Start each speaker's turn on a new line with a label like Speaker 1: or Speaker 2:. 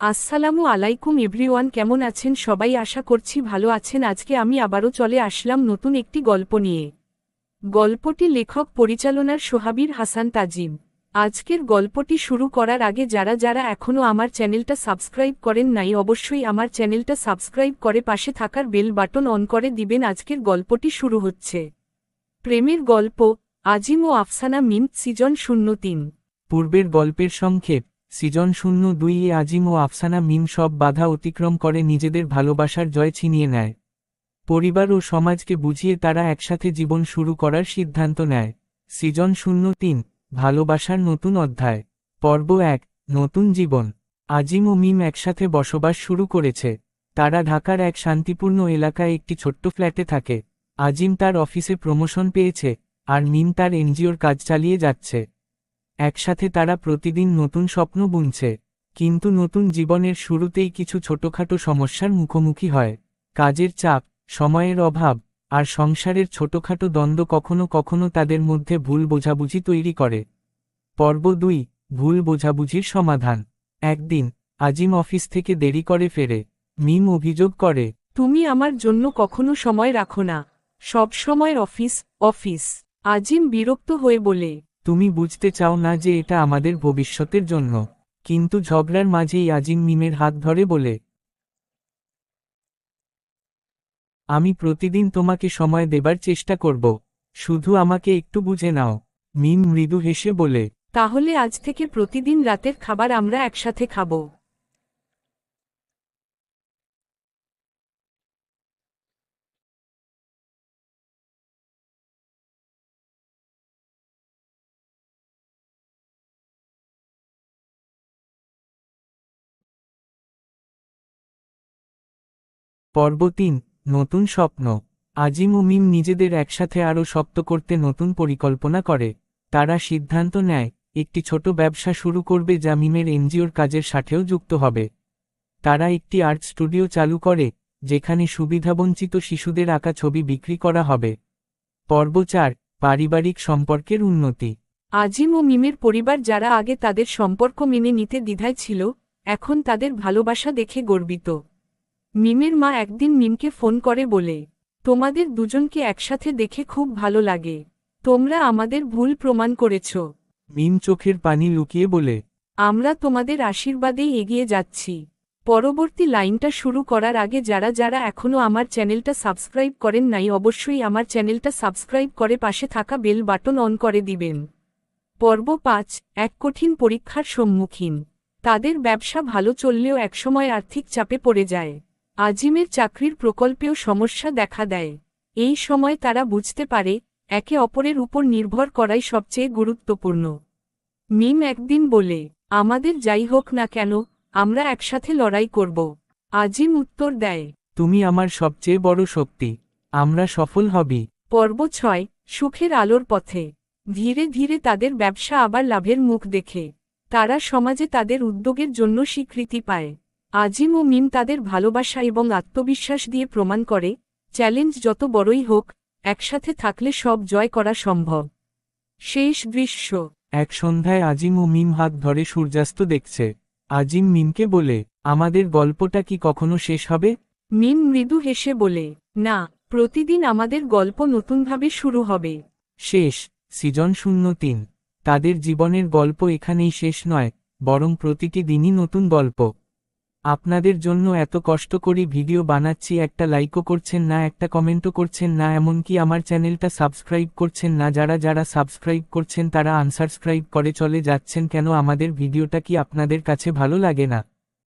Speaker 1: আসসালামু আলাইকুম এভরিওয়ান, কেমন আছেন সবাই? আশা করছি ভালো আছেন। আজকে আমি আবারও চলে আসলাম নতুন একটি গল্প নিয়ে। গল্পটি লেখক পরিচালনার সোহাবির হাসান তাজিম। আজকের গল্পটি শুরু করার আগে যারা যারা এখনও আমার চ্যানেলটা সাবস্ক্রাইব করেন নাই, অবশ্যই আমার চ্যানেলটা সাবস্ক্রাইব করে পাশে থাকার বেল বাটন অন করে দিবেন। আজকের গল্পটি শুরু হচ্ছে। প্রেমের গল্প, আজিম ও আফসানা মিম সিজন শূন্য তিন।
Speaker 2: পূর্বের গল্পের সংক্ষেপ। সিজন শূন্য দুই এ আজিম ও আফসানা মিম সব বাধা অতিক্রম করে নিজেদের ভালোবাসার জয় ছিনিয়ে নেয়। পরিবার ও সমাজকে বুঝিয়ে তারা একসাথে জীবন শুরু করার সিদ্ধান্ত নেয়। সিজন শূন্য তিন, ভালোবাসার নতুন অধ্যায়। পর্ব এক, নতুন জীবন। আজিম ও মিম একসাথে বসবাস শুরু করেছে। তারা ঢাকার এক শান্তিপূর্ণ এলাকায় একটি ছোট্ট ফ্ল্যাটে থাকে। আজিম তার অফিসে প্রমোশন পেয়েছে, আর মিম তার এনজিওর কাজ চালিয়ে যাচ্ছে। একসাথে তারা প্রতিদিন নতুন স্বপ্ন বুনছে, কিন্তু নতুন জীবনের শুরুতেই কিছু ছোটখাটো সমস্যার মুখোমুখি হয়। কাজের চাপ, সময়ের অভাব, আর সংসারের ছোটখাটো দ্বন্দ্ব কখনো কখনো তাদের মধ্যে ভুল বোঝাবুঝি তৈরি করে। পর্ব দুই, ভুল বোঝাবুঝির সমাধান। একদিন, আজিম অফিস থেকে দেরি করে ফেরে। মিম অভিযোগ করে,
Speaker 1: তুমি আমার জন্য কখনো সময় রাখো না। সব সময় অফিস অফিস। আজিম বিরক্ত হয়ে বলে
Speaker 2: তুমি বুঝতে চাও না যে এটা আমাদের ভবিষ্যতের জন্য। কিন্তু ঝগড়ার মাঝেই আজিম মিমের হাত ধরে বলে, আমি প্রতিদিন তোমাকে সময় দেবার চেষ্টা করব। শুধু আমাকে একটু বুঝে নাও। মিম মৃদু হেসে বলে,
Speaker 1: তাহলে আজ থেকে প্রতিদিন রাতের খাবার আমরা একসাথে খাব।
Speaker 2: পর্ব তিন, নতুন স্বপ্ন। আজিম ও মিম নিজেদের একসাথে আরও শক্ত করতে নতুন পরিকল্পনা করে। তারা সিদ্ধান্ত নেয়, একটি ছোট ব্যবসা শুরু করবে যা মিমের এনজিওর কাজের সাথেও যুক্ত হবে। তারা একটি আর্ট স্টুডিও চালু করে, যেখানে সুবিধাবঞ্চিত শিশুদের আঁকা ছবি বিক্রি করা হবে। পর্ব চার, পারিবারিক সম্পর্কের উন্নতি।
Speaker 1: আজিম ও মিমের পরিবার যারা আগে তাদের সম্পর্ক মেনে নিতে দ্বিধায় ছিল, এখন তাদের ভালোবাসা দেখে গর্বিত। মিমের মা একদিন মিমকে ফোন করে বলে তোমাদের দুজনকে একসাথে দেখে খুব ভালো লাগে। তোমরা আমাদের ভুল প্রমাণ করেছ।
Speaker 2: মিম চোখের পানি লুকিয়ে বলে
Speaker 1: আমরা তোমাদের আশীর্বাদেই এগিয়ে যাচ্ছি। পরবর্তী লাইনটা শুরু করার আগে যারা যারা এখনও আমার চ্যানেলটা সাবস্ক্রাইব করেন নাই অবশ্যই আমার চ্যানেলটা সাবস্ক্রাইব করে পাশে থাকা বেল বাটন অন করে দিবেন। পর্ব পাঁচ এক কঠিন পরীক্ষার সম্মুখীন। তাদের ব্যবসা ভালো চললেও একসময় আর্থিক চাপে পড়ে যায়। আজিমের চাকরির প্রকল্পেও সমস্যা দেখা দেয়। এই সময় তারা বুঝতে পারে একে অপরের উপর নির্ভর করাই সবচেয়ে গুরুত্বপূর্ণ। মিম একদিন বলে আমাদের যাই হোক না কেন আমরা একসাথে লড়াই করব। আজিম উত্তর দেয়
Speaker 2: তুমি আমার সবচেয়ে বড় শক্তি আমরা সফল হবি।
Speaker 1: পর্ব ছয় সুখের আলোর পথে। ধীরে ধীরে তাদের ব্যবসা আবার লাভের মুখ দেখে। তারা সমাজে তাদের উদ্যোগের জন্য স্বীকৃতি পায়। আজিম ও মিম তাদের ভালোবাসা এবং আত্মবিশ্বাস দিয়ে প্রমাণ করে চ্যালেঞ্জ যত বড়ই হোক একসাথে থাকলে সব জয় করা সম্ভব। শেষ দৃশ্য।
Speaker 2: এক সন্ধ্যায় আজিম ও মিম হাত ধরে সূর্যাস্ত দেখছে। আজিম মিমকে বলে আমাদের গল্পটা কি কখনো শেষ হবে?
Speaker 1: মিম মৃদু হেসে বলে না প্রতিদিন আমাদের গল্প নতুনভাবে শুরু হবে।
Speaker 2: শেষ সিজন শূন্য তিন। তাদের জীবনের গল্প এখানেই শেষ নয় বরং প্রতিটি দিনই নতুন গল্প। আপনাদের জন্য এত কষ্ট করি ভিডিও বানাচ্ছি, একটা লাইকও করছেন না, একটা কমেন্টও করছেন না, এমনকি আমার চ্যানেলটা সাবস্ক্রাইব করছেন না, যারা যারা সাবস্ক্রাইব করছেন তারা আনসাবস্ক্রাইব করে চলে যাচ্ছেন, কেন আমাদের ভিডিওটা কি আপনাদের কাছে ভালো লাগে না?